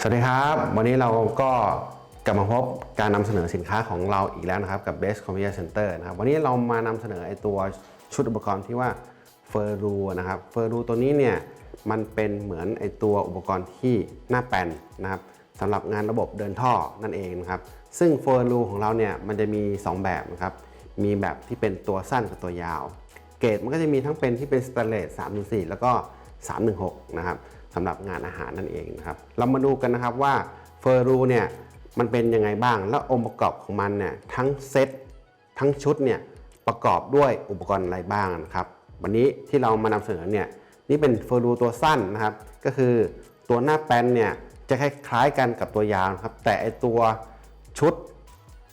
สวัสดีครับ วันนี้เราก็กลับมาพบการนำเสนอสินค้าของเราอีกแล้วนะครับ กับ Best Conveyor Center นะครับวันนี้เรามานำเสนอไอตัวชุดอุปกรณ์ที่ว่าเฟอร์รูนะครับเฟอร์รูตัวนี้เนี่ยมันเป็นเหมือนไอตัวอุปกรณ์ที่หน้าแปนนะครับสำหรับงานระบบเดินท่อนั่นเองนะครับซึ่งเฟอร์รูของเราเนี่ยมันจะมี 2 แบบนะครับมีแบบที่เป็นตัวสั้นกับตัวยาว เกรดมันก็จะมีทั้งเป็นที่เป็นสแตนเลส3 4 แล้วก็ 316 นะครับ สำหรับงานอาหารนั่นเองนะครับ เรามาดูกันนะครับว่าเฟอร์รูเนี่ยมันเป็นยังไงบ้าง แล้วองค์ประกอบของมันเนี่ยทั้งเซตทั้งชุดเนี่ยประกอบด้วยอุปกรณ์อะไรบ้างนะครับ วันนี้ที่เรามานำเสนอเนี่ยนี่เป็นเฟอร์รูตัวสั้นนะครับ ก็คือตัวหน้าแปนเนี่ยจะคล้ายๆกันกับตัวยาวครับ แต่ไอตัวชุด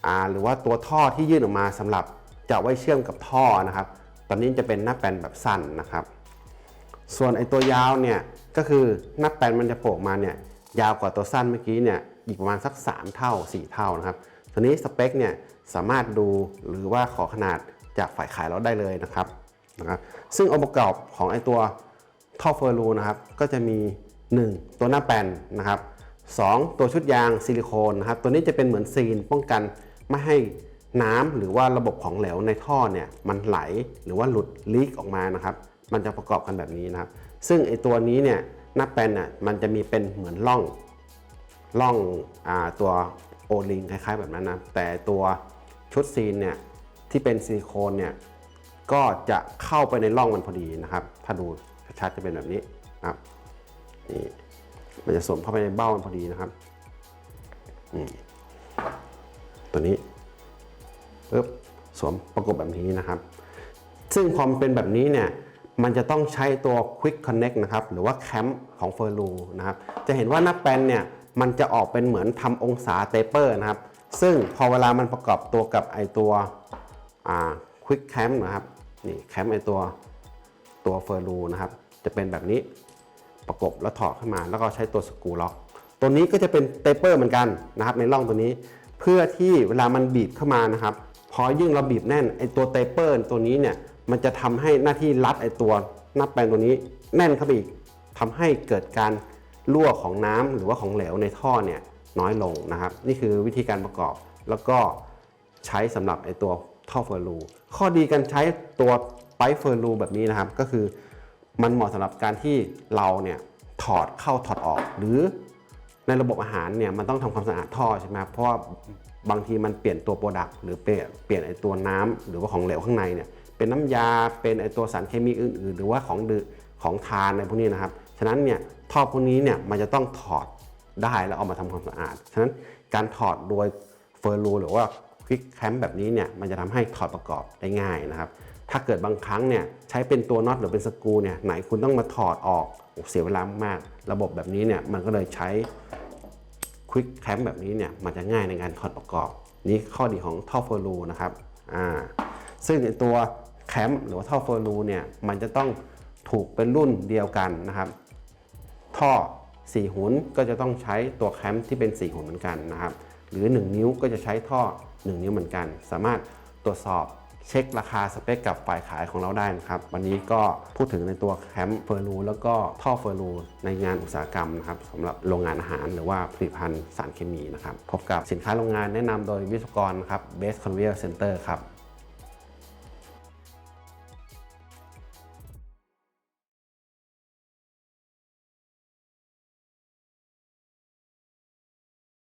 อ่าหรือว่าตัวท่อที่ยื่นออกมาสำหรับจะไว้เชื่อมกับท่อนะครับ ตอนนี้จะเป็นหน้าแปนแบบสั้นนะครับ ส่วนไอ้ตัวยาวเนี่ยก็คือหน้าแปนมันจะโผล่มาเนี่ยยาวกว่าตัวสั้นเมื่อกี้เนี่ยอีกประมาณสัก 3 เท่า 4 เท่านะครับตัวนี้สเปคเนี่ยสามารถดูหรือว่าขอขนาดจากฝ่ายขายเราได้เลยนะครับนะครับซึ่งองค์ประกอบของไอ้ตัวท่อเฟอร์รูนะครับก็จะมี 1 ตัวหน้าแปนนะครับ 2 ตัวชุดยางซิลิโคนนะครับตัวนี้จะเป็นเหมือนซีนป้องกันไม่ให้น้ำหรือว่าระบบของเหลวในท่อเนี่ยมันไหลหรือว่าหลุดลีกออกมานะครับ มันจะประกอบกันแบบนี้นะครับ ซึ่งไอตัวนี้เนี่ยหน้าแปนน่ะมันจะมีเป็นเหมือนร่องร่องอตัวโอลิงคล้ายๆแบบนั้นนะแต่ตัวชุดซีนเนี่ยที่เป็นซิลิโคนเนี่ยก็จะเข้าไปในร่องมันพอดีนะครับ ถ้าดูชัดๆจะเป็นแบบนี้นะครับนี่มันจะสวมเข้าไปในเบ้ามันพอดีนะครับอืมตัวนี้ปึ๊บสวมประกบแบบนี้นะครับ ซึ่งพอมเป็นแบบนี้เนี่ย มันจะต้องใช้ตัว Quick Connect นะครับหรือว่าแคมป์ของเฟอร์ลูนะครับจะเห็นว่าหน้าแปนเนี่ยมันจะออกเป็นเหมือนทำองศาเตเปอร์นะครับ ซึ่งพอเวลามันประกอบตัวกับไอตัวอ่า Quick Cam นะครับนี่แคมป์ไอตัวตัวเฟอร์ลูนะครับ จะเป็นแบบนี้ประกบแล้วถอดขึ้นมา แล้วก็ใช้ตัวสกรูล็อกตัวนี้ก็จะเป็นเตเปอร์เหมือนกันนะครับ ในร่องตัวนี้ เพื่อที่เวลามันบีบเข้ามานะครับ พอยิ่งเราบีบแน่นไอตัวเตเปอร์ตัวนี้เนี่ย มันจะทำให้หน้าที่รัดไอตัวหน้าแปลงตัวนี้แน่นเข้าไปอีกทำให้เกิดการรั่วของน้ำหรือว่าของเหลวในท่อเนี่ยน้อยลงนะครับ นี่คือวิธีการประกอบแล้วก็ใช้สำหรับไอตัวท่อเฟอร์รูข้อดีการใช้ตัวไปเฟอร์รูแบบนี้นะครับ ก็คือมันเหมาะสำหรับการที่เราเนี่ยถอดเข้าถอดออก หรือในระบบอาหารเนี่ยมันต้องทำความสะอาดท่อใช่ไหมครับเพราะว่าบางทีมันเปลี่ยนตัวโปรดักต์หรือเปลี่ยนเปลี่ยนไอตัวน้ำหรือว่าของเหลวข้างในเนี่ย เป็นน้ำยาเป็นไอตัวสารเคมีอื่น ๆ หรือว่าของดื่มของทานในพวกนี้นะครับ ฉะนั้นเนี่ยท่อพวกนี้เนี่ยมันจะต้องถอดได้แล้วเอามาทำความสะอาด ฉะนั้นการถอดโดยเฟอร์รูหรือว่าควิกแคมแบบนี้เนี่ยมันจะทำให้ถอดประกอบได้ง่ายนะครับ ถ้าเกิดบางครั้งเนี่ยใช้เป็นตัวน็อตหรือเป็นสกรูเนี่ยไหนคุณต้องมาถอดออกเสียเวลามาก ระบบแบบนี้เนี่ยมันก็เลยใช้ควิกแคมแบบนี้เนี่ยมันจะง่ายในการถอดประกอบ นี่ข้อดีของท่อเฟอร์รูนะครับอ่าซึ่งตัว แคมหรือว่าท่อเฟอร์รูเนี่ยมันจะต้องถูกเป็นรุ่นเดียวกันนะครับ ท่อ 4 หุนก็จะต้องใช้ตัวแคมที่เป็น 4 หุนเหมือนกันนะครับ หรือ 1 นิ้วก็จะใช้ท่อ 1 นิ้วเหมือนกัน สามารถตรวจสอบเช็คราคาสเปคกับฝ่ายขายของเราได้นะครับ วันนี้ก็พูดถึงในตัวแคมเฟอร์รูแล้วก็ท่อเฟอร์รูในงานอุตสาหกรรมนะครับสำหรับโรงงานอาหารหรือว่าผลิตภัณฑ์สารเคมีนะครับ พบกับสินค้าโรงงานแนะนำโดยวิศวกรครับ Best Conveyor Center ครับ